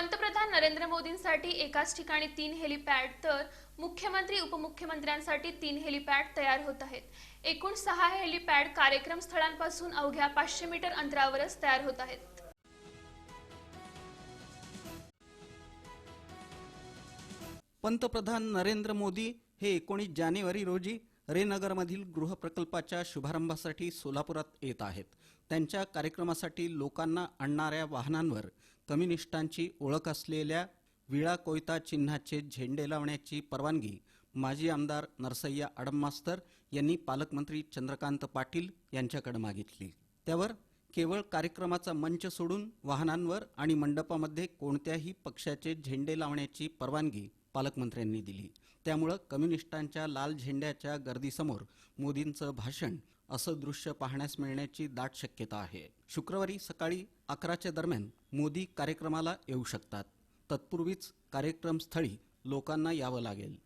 पंतप्रधान नरेंद्र मोदींसाठी एकाच ठिकाणी तीन हेलिपॅड तर मुख्यमंत्री उपमुख्यमंत्र्यांसाठी तीन हेलिपॅड तयार होत आहेत. एकूण सहा हेलिपॅड कार्यक्रम स्थळांपासून अवघ्या पाचशे मीटर अंतरावरच तयार होत आहेत. पंतप्रधान नरेंद्र मोदी हे एकोणीस जानेवारी रोजी रेनगरमधील गृहप्रकल्पाच्या शुभारंभासाठी सोलापुरात येत आहेत. त्यांच्या कार्यक्रमासाठी लोकांना आणणाऱ्या वाहनांवर कम्युनिस्टांची ओळख असलेल्या विळा कोयता चिन्हाचे झेंडे लावण्याची परवानगी माजी आमदार नरसय्या आडममास्तर यांनी पालकमंत्री चंद्रकांत पाटील यांच्याकडे मागितली. त्यावर केवळ कार्यक्रमाचा मंच सोडून वाहनांवर आणि मंडपामध्ये कोणत्याही पक्षाचे झेंडे लावण्याची परवानगी पालकमंत्र्यांनी दिली. त्यामुळं कम्युनिस्टांच्या लाल झेंड्याच्या गर्दीसमोर मोदींचं भाषण असं दृश्य पाहण्यास मिळण्याची दाट शक्यता आहे. शुक्रवारी सकाळी अकराच्या दरम्यान मोदी कार्यक्रमाला येऊ शकतात. तत्पूर्वीच कार्यक्रमस्थळी लोकांना यावं लागेल.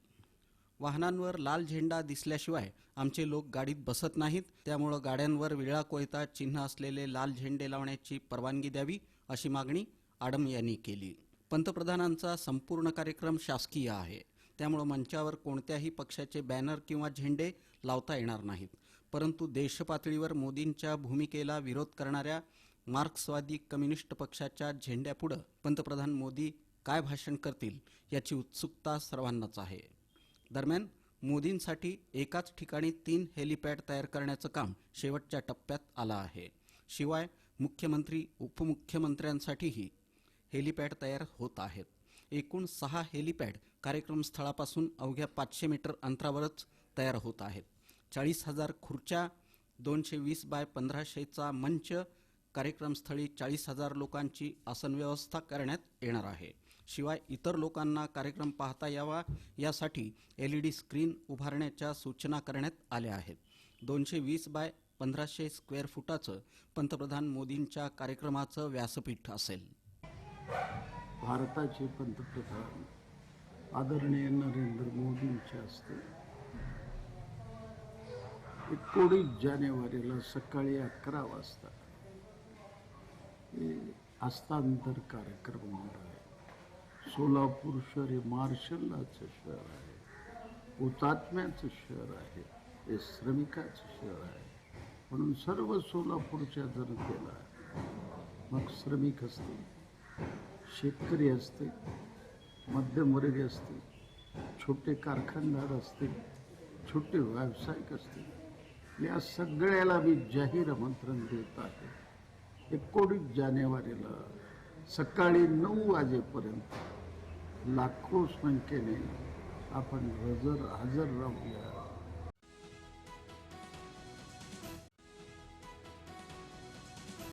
वाहनांवर लाल झेंडा दिसल्याशिवाय आमचे लोक गाडीत बसत नाहीत त्यामुळं गाड्यांवर विळा कोयता चिन्ह असलेले लाल झेंडे लावण्याची परवानगी द्यावी अशी मागणी आडम यांनी केली. पंतप्रधानांचा संपूर्ण कार्यक्रम शासकीय आहे. त्यामुळं मंचावर कोणत्याही पक्षाचे बॅनर किंवा झेंडे लावता येणार नाहीत. परंतु देशपातळीवर मोदींच्या भूमिकेला विरोध करणाऱ्या मार्क्सवादी कम्युनिस्ट पक्षाच्या झेंड्यापुढं पंतप्रधान मोदी काय भाषण करतील याची उत्सुकता सर्वांनाच आहे. दरम्यान मोदींसाठी एकाच ठिकाणी तीन हेलिपॅड तयार करण्याचं काम शेवटच्या टप्प्यात आलं आहे. शिवाय मुख्यमंत्री उपमुख्यमंत्र्यांसाठीही हेलिपॅड तयार होत आहेत. एकूण सहा हेलिपॅड कार्यक्रम स्थळापासून अवघ्या पाचशे मीटर अंतरावरच तयार होत आहेत. चाळीस हजार खुर्च्या दोनशे वीस बाय पंधराशेचा मंच कार्यक्रमस्थळी चाळीस हजार लोकांची आसनव्यवस्था करण्यात येणार आहे. शिवाय इतर लोकांना कार्यक्रम पाहता यावा यासाठी एल ई डी स्क्रीन उभारण्याच्या सूचना करण्यात आल्या आहेत. दोनशे वीस बाय पंधराशे स्क्वेअर फुटाचं पंतप्रधान मोदींच्या कार्यक्रमाचं व्यासपीठ असेल. भारताचे पंतप्रधान आदरणीय नरेंद्र मोदींच्या हस्ते एकोणीस जानेवारीला सकाळी अकरा वाजता हे हस्तांतर कार्यक्रम होणार आहे. सोलापूर शहर हे मार्शलाचं शहर आहे. हुतात्म्याचं शहर आहे. हे श्रमिकाचं शहर आहे. म्हणून सर्व सोलापूरच्या जनतेला मग श्रमिक असतील. शेतकरी असतील मध्यमवर्गीय असतील छोटे कारखानदार असतील छोटे व्यावसायिक असतील या सगळ्याला मी जाहीर आमंत्रण देत आहे. एकोणीस जानेवारीला सकाळी नऊ वाजेपर्यंत लाखो संख्येने आपण हजर हजर राहूया.